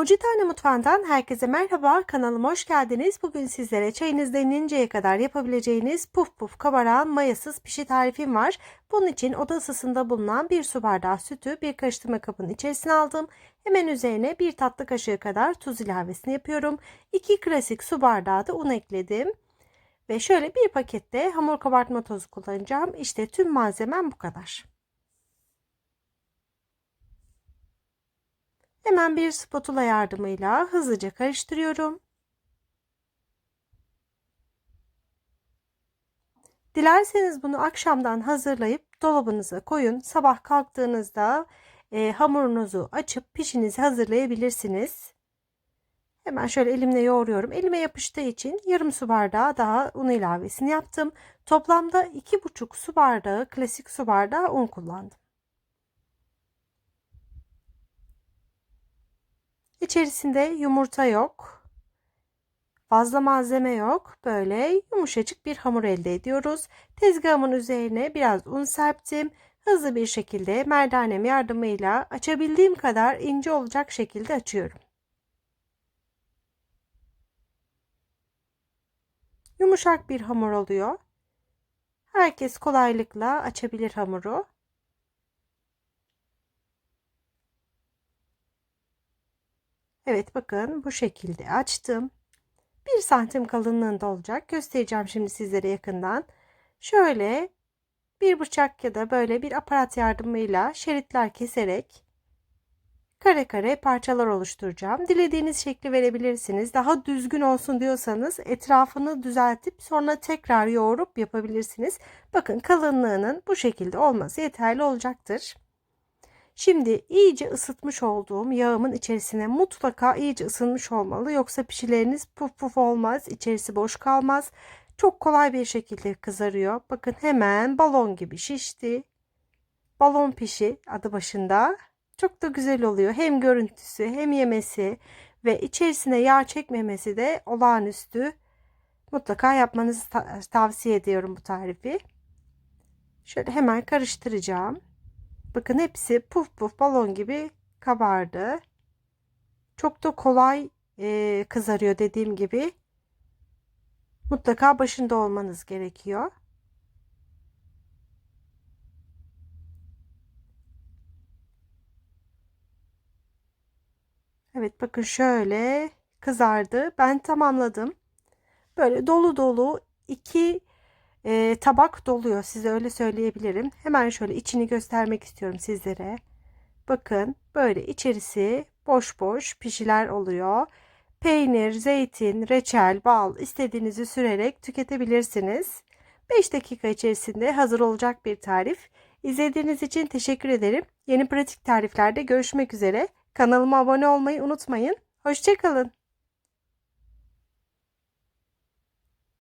Mucitane Mutfağı'ndan herkese merhaba. Kanalıma hoş geldiniz. Bugün sizlere çayınız demleninceye kadar yapabileceğiniz puf puf kabaran mayasız pişi tarifim var. Bunun için oda ısısında bulunan bir su bardağı sütü bir karıştırma kabının içerisine aldım. Hemen üzerine bir tatlı kaşığı kadar tuz ilavesini yapıyorum. 2 klasik su bardağı da un ekledim. Ve şöyle bir pakette hamur kabartma tozu kullanacağım. İşte tüm malzemem bu kadar. Hemen bir spatula yardımıyla hızlıca karıştırıyorum. Dilerseniz bunu akşamdan hazırlayıp dolabınıza koyun. Sabah kalktığınızda e, hamurunuzu açıp pişinizi hazırlayabilirsiniz. Hemen şöyle elimle yoğuruyorum. Elime yapıştığı için yarım su bardağı daha un ilavesini yaptım. Toplamda 2,5 su bardağı klasik su bardağı un kullandım. İçerisinde yumurta yok. Fazla malzeme yok. Böyle yumuşacık bir hamur elde ediyoruz. Tezgahımın üzerine biraz un serptim. Hızlı bir şekilde merdanem yardımıyla açabildiğim kadar ince olacak şekilde açıyorum. Yumuşak bir hamur oluyor. Herkes kolaylıkla açabilir hamuru. Evet bakın bu şekilde açtım. Bir santim kalınlığında olacak. Göstereceğim şimdi sizlere yakından. Şöyle bir bıçak ya da böyle bir aparat yardımıyla şeritler keserek kare kare parçalar oluşturacağım. Dilediğiniz şekli verebilirsiniz. Daha düzgün olsun diyorsanız etrafını düzeltip sonra tekrar yoğurup yapabilirsiniz. Bakın kalınlığının bu şekilde olması yeterli olacaktır. Şimdi iyice ısıtmış olduğum yağımın içerisine mutlaka iyice ısınmış olmalı. Yoksa pişileriniz puf puf olmaz. içerisi boş kalmaz. Çok kolay bir şekilde kızarıyor. Bakın hemen balon gibi şişti. Balon pişi adı başında. Çok da güzel oluyor. Hem görüntüsü hem yemesi ve içerisine yağ çekmemesi de olağanüstü. Mutlaka yapmanızı tavsiye ediyorum bu tarifi. Şöyle hemen karıştıracağım. Bakın hepsi puf puf balon gibi kabardı. Çok da kolay e, kızarıyor dediğim gibi. Mutlaka başında olmanız gerekiyor. Evet bakın şöyle kızardı. Ben tamamladım. Böyle dolu dolu iki e, tabak doluyor size öyle söyleyebilirim. Hemen şöyle içini göstermek istiyorum sizlere. Bakın böyle içerisi boş boş pişiler oluyor. Peynir, zeytin, reçel, bal istediğinizi sürerek tüketebilirsiniz. 5 dakika içerisinde hazır olacak bir tarif. İzlediğiniz için teşekkür ederim. Yeni pratik tariflerde görüşmek üzere. Kanalıma abone olmayı unutmayın. Hoşçakalın.